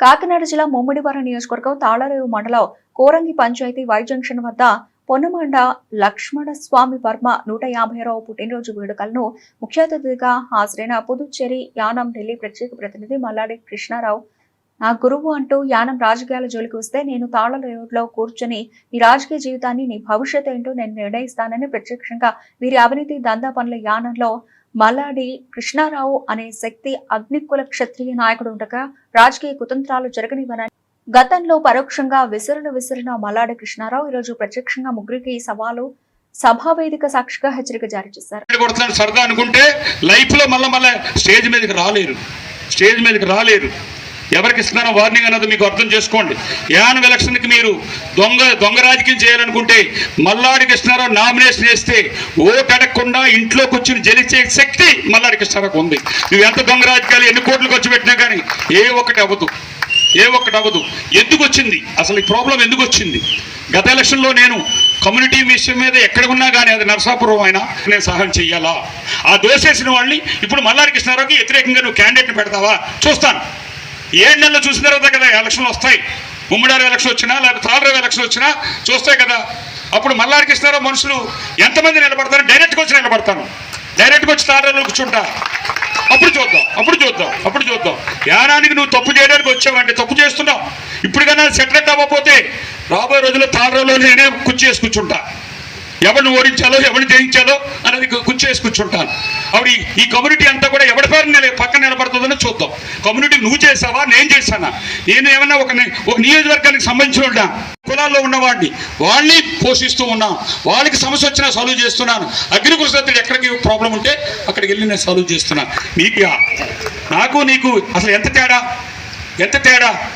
కాకినాడ జిల్లా ముమ్మిడివరం నియోజకవర్గం తాళరేవు మండలం కోరంగి పంచాయతీ వై జంక్షన్ వద్ద పొన్నమండ లక్ష్మణ స్వామి వర్మ నూట యాభైరవ పుట్టినరోజు వేడుకలను ముఖ్య అతిథిగా హాజరైన పుదుచ్చేరి యానం ఢిల్లీ ప్రత్యేక ప్రతినిధి మల్లాడి కృష్ణారావు. నా గురువు అంటూ యానం రాజకీయాల జోలికి వస్తే నేను తాళరేవులో కూర్చొని నీ రాజకీయ జీవితాన్ని నీ భవిష్యత్ ఏంటో నేను నిర్ణయిస్తానని ప్రత్యక్షంగా వీరి అవినీతి దందా పనుల యానంలో మలాడి కృష్ణారావు అనే శక్తి అగ్నికుల క్షత్రియ నాయకుడు ఉండగా రాజకీయ కుతంత్రాలు జరగనివ్వనని గతంలో పరోక్షంగా విసిరిన విసిరిన మలాడి కృష్ణారావు ఈరోజు ప్రత్యక్షంగా ముగ్గురికి సవాలు సభా వేదిక సాక్షిగా హెచ్చరిక జారీ చేశారు. సరదా అనుకుంటే లైఫ్లో మళ్ళీ మళ్ళీ స్టేజ్ మీదకి రాలేరు. స్టేజ్ మీదకి రాలేరు. ఎవరికి ఇస్తున్నారో వార్నింగ్ అన్నది మీకు అర్థం చేసుకోండి. యానం ఎలక్షన్కి మీరు దొంగ దొంగ రాజకీయం చేయాలనుకుంటే మల్లాడి కృష్ణారావు నామినేషన్ వేస్తే ఓటు అడగకుండా ఇంట్లో కూర్చుని జలిచే శక్తి మల్లాడి కృష్ణారావుకు ఉంది. నువ్వు ఎంత దొంగ రాజకీయాలు ఎన్ని కోట్లు ఖర్చు పెట్టినా కానీ ఏ ఒక్కటి అవ్వదు. ఏ ఒక్కటి అవ్వదు. ఎందుకు వచ్చింది? అసలు ఈ ప్రాబ్లం ఎందుకు వచ్చింది? గత ఎలక్షన్లో నేను కమ్యూనిటీ విషయం మీద ఎక్కడ ఉన్నా కానీ అది నరసాపురం అయినా నేను సహాయం చెయ్యాలా? ఆ దోషేసిన వాళ్ళని ఇప్పుడు మల్లారి కృష్ణారావుకి వ్యతిరేకంగా నువ్వు క్యాండిడేట్ని పెడతావా? చూస్తాను. ఏడు నెలలు చూసిన తర్వాత కదా ఎలక్షన్లు వస్తాయి. ముమ్మడారు ఎలక్షన్ వచ్చినా లేకపోతే తాళరావు ఎలక్షన్ వచ్చినా చూస్తాయి కదా. అప్పుడు మల్లారికి ఇస్తారో మనుషులు ఎంతమంది నిలబడతారు? డైరెక్ట్గా వచ్చి నిలబడతాను. డైరెక్ట్గా వచ్చి తాళరావులో కూర్చుంటా. అప్పుడు చూద్దాం అప్పుడు చూద్దాం అప్పుడు చూద్దాం. యానానికి నువ్వు తప్పు చేయడానికి వచ్చావంటే తప్పు చేస్తున్నావు. ఇప్పటికన్నా సెటిల్ అవ్వకపోతే రాబోయే రోజుల్లో తాళరావులో నేనే కుర్చీ వేసి కూర్చుంటా. ఎవరిని ఓడించాలో ఎవరిని జయించాలో అనేది కుర్చీ వేసి కూర్చుంటాను. అప్పుడు ఈ- ఈ కమ్యూనిటీ అంతా కూడా ఎవరి కమ్యూనిటీకి కమ్యూనిటీ నువ్వు చేసావా నేను చేశానా? నేను ఏమన్నా ఒక ఒక నియోజకవర్గానికి సంబంధించిన కులాల్లో ఉన్నవాడిని వాళ్ళని పోషిస్తూ ఉన్నా వాళ్ళకి సమస్య వచ్చినా సాల్వ్ చేస్తున్నాను. అగ్నికులసత్తుడు ఎక్కడికి ప్రాబ్లం ఉంటే అక్కడికి వెళ్ళి నేను సాల్వ్ చేస్తున్నాను నీకు నాకు నీకు అసలు ఎంత తేడా? ఎంత తేడా?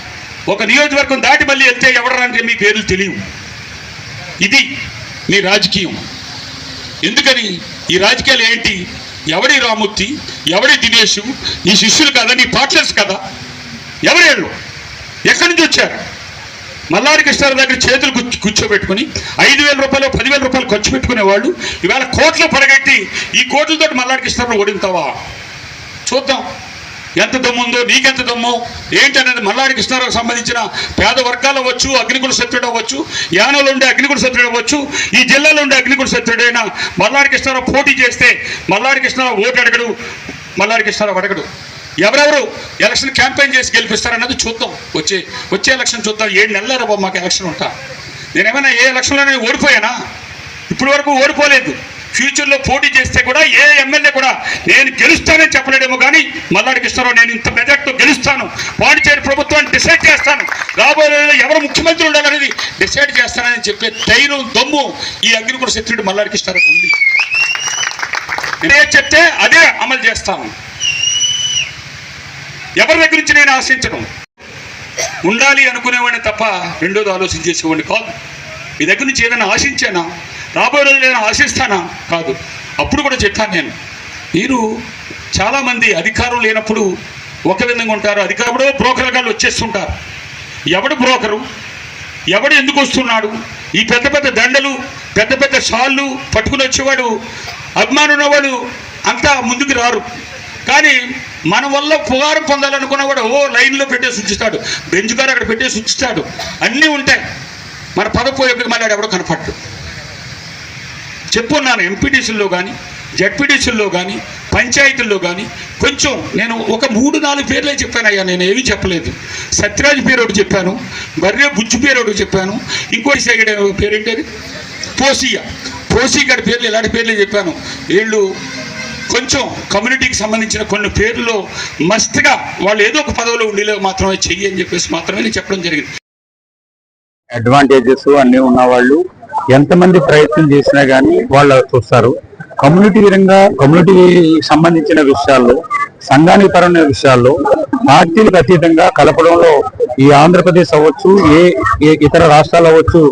ఒక నియోజకవర్గం దాటి మళ్ళీ వెళ్తే ఎవరంటే మీ పేర్లు తెలియవు. ఇది మీ రాజకీయం. ఎందుకని? ఈ రాజకీయాలు ఏంటి? ఎవడి రామూర్తి ఎవడి దినేష్ నీ శిష్యులు కదా నీ పార్ట్నర్స్ కదా? ఎవరేళ్ళు ఎక్కడి నుంచి వచ్చారు? మల్లారి కృష్ణారావు దగ్గర చేతులు కూర్చోబెట్టుకుని ఐదు వేల రూపాయలు పదివేల రూపాయలు ఖర్చు పెట్టుకునే వాళ్ళు కోట్లు పడగట్టి ఈ కోట్లతో మల్లారి కృష్ణారావు ఓడింతావా? చూద్దాం. ఎంత దమ్ము ఉందో నీకెంత దమ్ము? ఏంటనేది మల్లాడి కృష్ణారావుకు సంబంధించిన పేద వర్గాలు అవ్వచ్చు అగ్నికుల శత్రుడు అవ్వచ్చు యానంలో ఉండే అగ్నికుల శత్రుడు అవ్వచ్చు ఈ జిల్లాలో ఉండే అగ్నికుల శత్రుడైన మల్లాడి కృష్ణారావు పోటీ చేస్తే మల్లాడి కృష్ణారావు ఓటు అడగడు మల్లాడి కృష్ణారావు అడగడు. ఎవరెవరు ఎలక్షన్ క్యాంపెయిన్ చేసి గెలిపిస్తారన్నది చూద్దాం. వచ్చే వచ్చే ఎలక్షన్ చూద్దాం. ఏడు నెలల బాబు మాకు ఎలక్షన్ ఉంటా. నేనేమైనా ఏ ఎలక్షన్లోనే ఓడిపోయానా? ఇప్పటి వరకు ఓడిపోలేదు. ఫ్యూచర్లో పోటీ చేస్తే కూడా ఏ ఎమ్మెల్యే కూడా నేను గెలుస్తానని చెప్పలేడేమో మల్లాడి కృష్ణారావు నేను ఇంత మెజార్టీతో గెలుస్తాను. పాండిచేరి ప్రభుత్వాన్ని డిసైడ్ చేస్తాను. రాబోయే ఎవరు ముఖ్యమంత్రి ఉండాలనేది డిసైడ్ చేస్తానని చెప్పే ధైర్యం దమ్ము ఈ అగ్నికుల శత్రుడు మల్లాడి కృష్ణారావు ఉంది. నేనే చెప్తే అదే అమలు చేస్తాను. ఎవరి దగ్గర నుంచి నేను ఆశించను? ఉండాలి అనుకునేవాడిని తప్ప రెండోది ఆలోచన చేసేవాడిని కాదు. మీ దగ్గర నుంచి ఏదైనా ఆశించానా? రాబోయే రోజులు ఏదైనా ఆశిస్తానా? కాదు. అప్పుడు కూడా చెప్పాను నేను. మీరు చాలామంది అధికారం లేనప్పుడు ఒక విధంగా ఉంటారు. అధికారుడు బ్రోకర్ గారు వచ్చేస్తుంటారు. ఎవడు బ్రోకరు? ఎవడు ఎందుకు వస్తున్నాడు? ఈ పెద్ద పెద్ద దండలు పెద్ద పెద్ద షాళ్ళు పట్టుకుని వచ్చేవాడు అభిమానం ఉన్నవాడు అంతా ముందుకు రారు. కానీ మన వల్ల పుగారం పొందాలనుకున్నవాడు ఓ లైన్లో పెట్టేసి ఉంచుతాడు. బెంచ్ గారు అక్కడ పెట్టేసి ఉంచుతాడు. అన్నీ ఉంటాయి. మన పదపోయేప్పుడు మళ్ళీ ఎవడో కనపడ్డు. చెప్పున్నాను ఎంపీటీసీలో కానీ జడ్పీటీసీల్లో కానీ పంచాయతీల్లో కానీ కొంచెం నేను ఒక మూడు నాలుగు పేర్లే చెప్పాను అయ్యా నేను ఏమీ చెప్పలేదు. సత్యరాజ్ పేరు ఒకటి చెప్పాను బర్రె బుజ్జు పేరు ఒకటి చెప్పాను ఇంకోటి పేరు పేరేంటది పోసియ. పోసి గారి పేర్లు ఇలాంటి పేర్లే చెప్పాను. వీళ్ళు కొంచెం కమ్యూనిటీకి సంబంధించిన కొన్ని పేర్లు మస్తుగా వాళ్ళు ఏదో ఒక పదవిలో ఉండేలా మాత్రమే చెయ్యి అని చెప్పేసి మాత్రమే నేను చెప్పడం జరిగింది. అడ్వాంటేజెస్ అన్నీ ఉన్న వాళ్ళు ఎంతమంది ప్రయత్నం చేసినా కానీ వాళ్ళు చూస్తారు. కమ్యూనిటీ పరంగా కమ్యూనిటీ సంబంధించిన విషయాల్లో సంఘానికి పరమైన విషయాల్లో పార్టీలకు అతీతంగా కలపడంలో ఈ ఆంధ్రప్రదేశ్ అవ్వచ్చు ఏ ఏ ఇతర రాష్ట్రాలు అవ్వచ్చు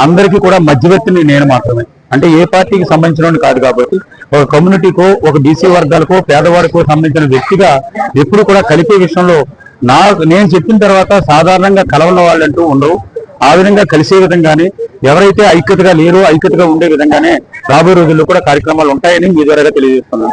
అందరికీ కూడా మధ్యవర్తిని నేను మాత్రమే. అంటే ఏ పార్టీకి సంబంధించిన కాదు కాబట్టి ఒక కమ్యూనిటీకో ఒక బీసీ వర్గాలకో పేదవాడికో సంబంధించిన వ్యక్తిగా ఎప్పుడు కూడా కలిపే విషయంలో నా నేను చెప్పిన తర్వాత సాధారణంగా కలవని వాళ్ళంటూ ఉండవు ఆ విధంగా కలిసే విధంగానే ఎవరైతే ఐక్యతగా లేరో ఐక్యతగా ఉండే విధంగానే రాబోయే రోజుల్లో కూడా కార్యక్రమాలు ఉంటాయని మీ ద్వారా తెలియజేస్తున్నాను.